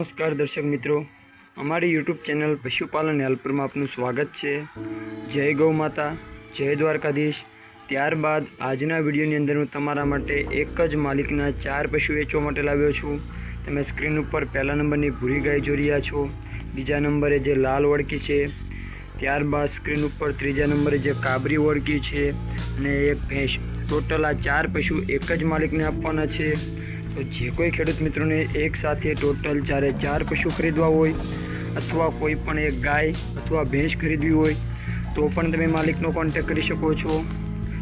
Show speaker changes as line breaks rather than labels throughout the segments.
નમસ્કાર દર્શક મિત્રો. અમારી યુટ્યુબ ચેનલ પશુપાલન હેલ્પરમાં આપનું સ્વાગત છે. જય ગૌ માતા, જય દ્વારકાધીશ. ત્યારબાદ આજના વિડીયોની અંદર હું તમારા માટે એક જ માલિકના ચાર પશુ વેચવા માટે લાવ્યો છું. તમે સ્ક્રીન ઉપર પહેલા નંબરની ભૂરી ગાય જોઈ રહ્યા છો. બીજા નંબરે જે લાલ વળકી છે. ત્યારબાદ સ્ક્રીન ઉપર ત્રીજા નંબરે જે કાબરી વળકી છે. અને એક ભેંસ. ટોટલ આ ચાર પશુ એક જ માલિકને આપવાના છે. તો જે કોઈ ખેડૂત મિત્રોને એક સાથે ટોટલ ચારે ચાર પશુ ખરીદવા હોય અથવા કોઈ પણ એક ગાય અથવા ભેંસ ખરીદવી હોય, તો પણ તમે માલિકનો કોન્ટેક્ટ કરી શકો છો.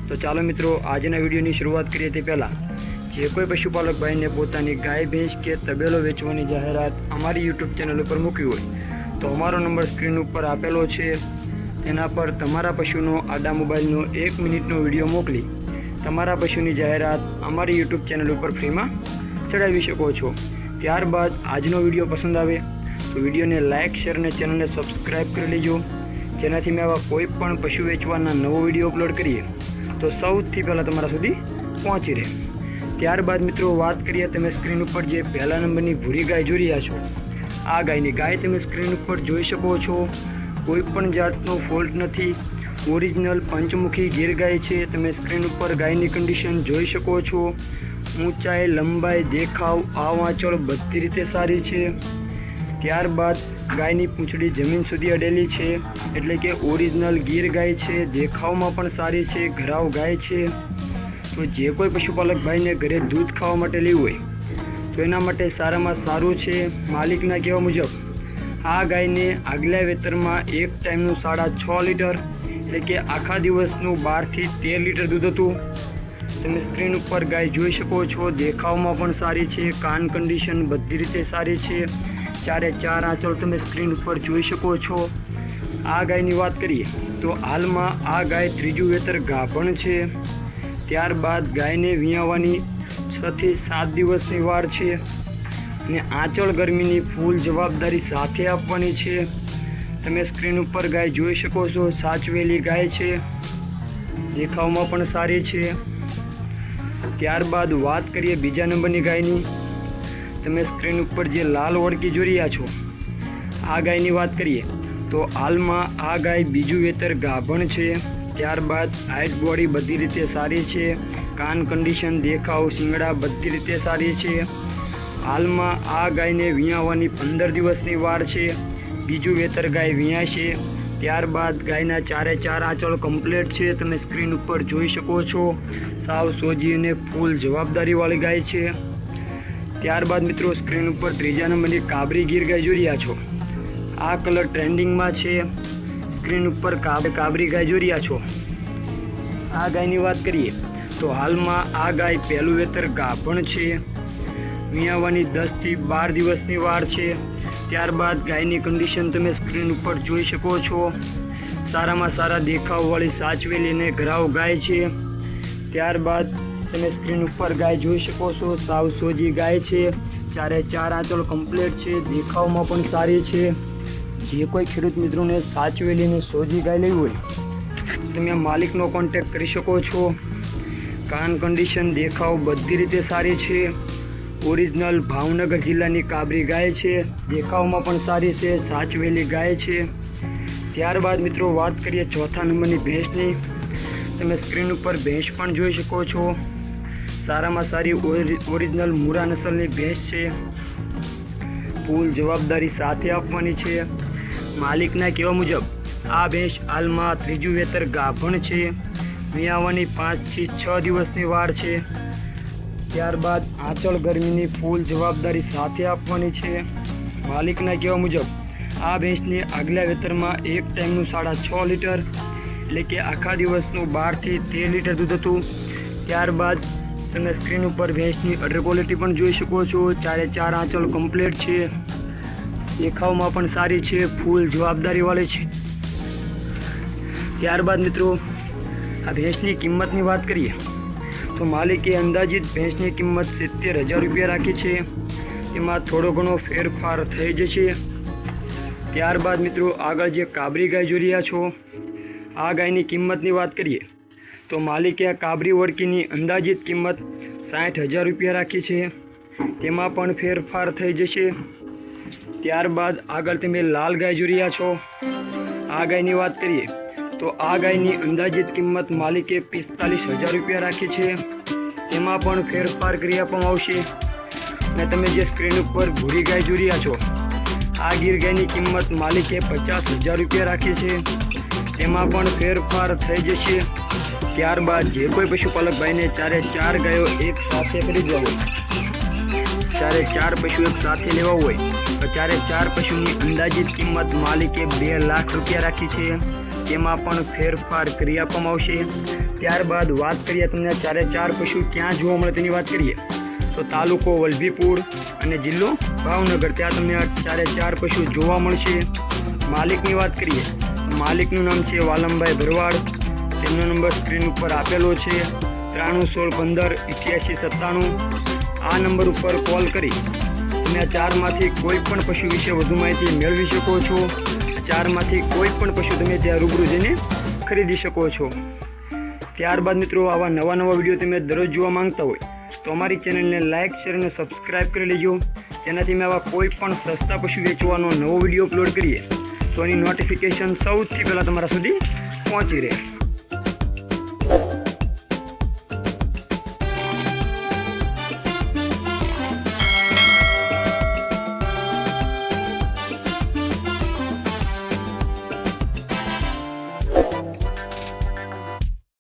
તો ચાલો મિત્રો, આજના વિડીયોની શરૂઆત કરીએ તે પહેલાં. જે કોઈ પશુપાલક ભાઈને પોતાની ગાય, ભેંસ કે તબેલો વેચવાની જાહેરાત અમારી યુટ્યુબ ચેનલ ઉપર મૂકી હોય, તો અમારો નંબર સ્ક્રીન ઉપર આપેલો છે. તેના પર તમારા પશુનો આડા મોબાઈલનો એક મિનિટનો વીડિયો મોકલી, તમારા પશુની જાહેરાત અમારી યુટ્યુબ ચેનલ ઉપર ફ્રીમાં ચડાવી શકો છો. ત્યારબાદ આજનો વીડિયો પસંદ આવે તો વિડીયોને લાઇક શેર અને ચેનલને સબસ્ક્રાઈબ કરી લેજો. જેનાથી મેં આવા કોઈ પણ પશુ વેચવાના નવો વીડિયો અપલોડ કરીએ તો સૌથી પહેલાં તમારા સુધી પહોંચી રહે. ત્યારબાદ મિત્રો વાત કરીએ તમે સ્ક્રીન ઉપર જે પહેલા નંબરની ભૂરી ગાય જોઈ રહ્યા છો. આ ગાયની ગાય તમે સ્ક્રીન ઉપર જોઈ શકો છો. કોઈ પણ જાતનો ફોલ્ટ નથી. ઓરિજિનલ પંચમુખી ગીર ગાય છે. તમે સ્ક્રીન ઉપર ગાયની કન્ડિશન જોઈ શકો છો. ઊંચાઈ, લંબાઈ, દેખાવ આ વાંચોળ બધી રીતે સારી છે. ત્યારબાદ ગાયની પૂંછડી જમીન સુધી અડેલી છે. એટલે કે ઓરિજિનલ ગીર ગાય છે. દેખાવમાં પણ સારી છે. ઘરાવ ગાય છે. તો જે કોઈ પશુપાલક ભાઈને ઘરે દૂધ ખાવા માટે લેવું હોય, તો એના માટે સારામાં સારું છે. માલિકના કહેવા મુજબ, આ ગાયને આગલા વેતરમાં એક ટાઈમનું સાડા છ લીટર, એટલે કે આખા દિવસનું બારથી તેર લીટર દૂધ હતું. તમે સ્ક્રીન ઉપર ગાય જોઈ શકો છો. દેખાવમાં પણ સારી છે. કાન કન્ડિશન બધી રીતે સારી છે. ચારે ચાર આંચળ તમે સ્ક્રીન ઉપર જોઈ શકો છો. આ ગાયની વાત કરીએ તો હાલમાં આ ગાય ત્રીજું વેતર ગાભણ છે. ત્યારબાદ ગાયને વિયાવાની છથી સાત દિવસની વાર છે અને આંચળ ગરમીની ફૂલ જવાબદારી સાથે આપવાની છે. તમે સ્ક્રીન ઉપર ગાય જોઈ શકો છો. સાચવેલી ગાય છે. દેખાવમાં પણ સારી છે. ત્યારબાદ વાત કરીએ બીજા નંબરની ગાયની. તમે સ્ક્રીન ઉપર જે લાલ ઓળખી જોઈ રહ્યા છો, આ ગાયની વાત કરીએ, તો હાલમાં આ ગાય બીજું વેતર ગાભણ છે. ત્યારબાદ હાઇટ બોડી બધી રીતે સારી છે, કાન કન્ડિશન દેખાવ શિંગડા બધી રીતે સારી છે. હાલમાં આ ગાયને વિયાવવાની પંદર દિવસની વાર છે. બીજું વેતર ગાય વિયા છે. ત્યારબાદ ગાયના ચારે ચાર આંચળ કમ્પ્લીટ છે. તમે સ્ક્રીન ઉપર જોઈ શકો છો. સાવ સોજી અને ફૂલ જવાબદારીવાળી ગાય છે. ત્યારબાદ મિત્રો સ્ક્રીન ઉપર ત્રીજા નંબરની કાબરી ગીર ગાય જોઈ રહ્યા છો. આ કલર ટ્રેન્ડિંગમાં છે. સ્ક્રીન ઉપર કાબ, કાબરી ગાય જોઈ રહ્યા છો. આ ગાયની વાત કરીએ તો હાલમાં આ ગાય પહેલું વેતર ગાભણ છે. મિયાવાની દસથી બાર દિવસની વાર છે. ત્યારબાદ ગાયની કન્ડિશન તમે સ્ક્રીન ઉપર જોઈ શકો છો. સારામાં સારા દેખાવવાળી સાચવેલીને ઘરાવ ગાય છે. ત્યારબાદ તમે સ્ક્રીન ઉપર ગાય જોઈ શકો છો. સાવ સોજી ગાય છે. ચારે ચાર આંચળ કમ્પ્લીટ છે. દેખાવમાં પણ સારી છે. જે કોઈ ખેડૂત મિત્રોને સાચવેલીને સોજી ગાય લેવી હોય, તમે માલિકનો કોન્ટેક્ટ કરી શકો છો. કાન કન્ડિશન દેખાવ બધી રીતે સારી છે. ઓરિજિનલ ભાવનગર જિલ્લાની કાબરી ગાય છે. દેખાવમાં પણ સારી છે, સાચવેલી ગાય છે. ત્યારબાદ મિત્રો વાત કરીએ ચોથા નંબરની ભેંસની. તમે સ્ક્રીન ઉપર ભેંસ પણ જોઈ શકો છો. સારામાં સારી ઓરિ- ઓરિજિનલ મુરા નસલની ભેંસ છે. ફૂલ જવાબદારી સાથે આપવાની છે. માલિકના કહેવા મુજબ, આ ભેંસ હાલમાં ત્રીજું વેતર ગાભણ છે. વિયાવાની પાંચથી છ દિવસની વાર છે. ત્યારબાદ આંચળ ગરમીની ફૂલ જવાબદારી સાથે આપવાની છે. માલિકના કહેવા મુજબ, આ ભેંસને આગલા વેતરમાં એક ટાઈમનું સાડા છ લીટર, એટલે કે આખા દિવસનું બારથી તેર લીટર દૂધ હતું. ત્યારબાદ તમે સ્ક્રીન ઉપર ભેંસની અડર ક્વોલિટી પણ જોઈ શકો છો. ચારે ચાર આંચળ કમ્પ્લીટ છે. દેખાવમાં પણ સારી છે. ફૂલ જવાબદારીવાળી છે. ત્યારબાદ મિત્રો, આ ભેંસની કિંમતની વાત કરીએ. તો માલિકે અંદાજિત ભેંસની કિંમત સિત્તેર હજાર રૂપિયા રાખી છે. એમાં થોડો ઘણો ફેરફાર થઈ જશે. ત્યારબાદ મિત્રો આગળ જે કાબરી ગાય જોઈ રહ્યા છો, આ ગાયની કિંમતની વાત કરીએ, તો માલિકે આ કાબરી વળકીની અંદાજિત કિંમત સાઠ હજાર રૂપિયા રાખી છે. તેમાં પણ ફેરફાર થઈ જશે. ત્યારબાદ આગળ તમે લાલ ગાય જોઈ રહ્યા છો. આ ગાયની વાત કરીએ તો આ ગાયની અંદાજિત કિંમત માલિકે પિસ્તાલીસ હજાર રૂપિયા રાખી છે. તેમાં પણ ફેરફાર કરી આપવામાં આવશે. અને તમે જે સ્ક્રીન ઉપર ભૂરી ગાય જોઈ રહ્યા છો, આ ગીર ગાયની કિંમત માલિકે પચાસ હજાર રૂપિયા રાખી છે. એમાં પણ ફેરફાર થઈ જશે. ત્યારબાદ જે કોઈ પશુપાલક ભાઈને ચારે ચાર ગાયો એક સાથે ખરીદવા હોય, ચારે ચાર પશુ એક સાથે લેવા હોય, તો ચારે ચાર પશુની અંદાજિત કિંમત માલિકે બે લાખ રૂપિયા રાખી છે. તેમાં પણ ફેરફાર કરી આપવામાં આવશે. ત્યારબાદ વાત કરીએ તમને ચારે ચાર પશુ ક્યાં જોવા મળે તેની વાત કરીએ. તો તાલુકો વલભીપુર અને જિલ્લો ભાવનગર, ત્યાં તમને ચારે ચાર પશુ જોવા મળશે. માલિકની વાત કરીએ માલિકનું નામ છે વાલમભાઈ ભરવાડ. તેમનો નંબર સ્ક્રીન ઉપર આપેલો છે, ત્રાણું સોળ પંદર ઇઠ્યાસી સત્તાણું. આ નંબર ઉપર કોલ કરી, તમે ચારમાંથી કોઈ પણ પશુ વિશે વધુ માહિતી મેળવી શકો છો. ચારમાંથી કોઈ પણ પશુ તમે ત્યાં રૂબરૂ જઈને ખરીદી શકો છો. ત્યારબાદ મિત્રો, આવા નવા નવા વીડિયો તમે દરરોજ જોવા માંગતા હોય, તો અમારી ચેનલને લાઇક શેર અને સબસ્ક્રાઇબ કરી લેજો. જેનાથી અમે આવા કોઈ પણ સસ્તા પશુ વેચવાનો નવો વીડિયો અપલોડ કરીએ, તો એની નોટિફિકેશન સૌથી પહેલાં તમારા સુધી પહોંચી રહે.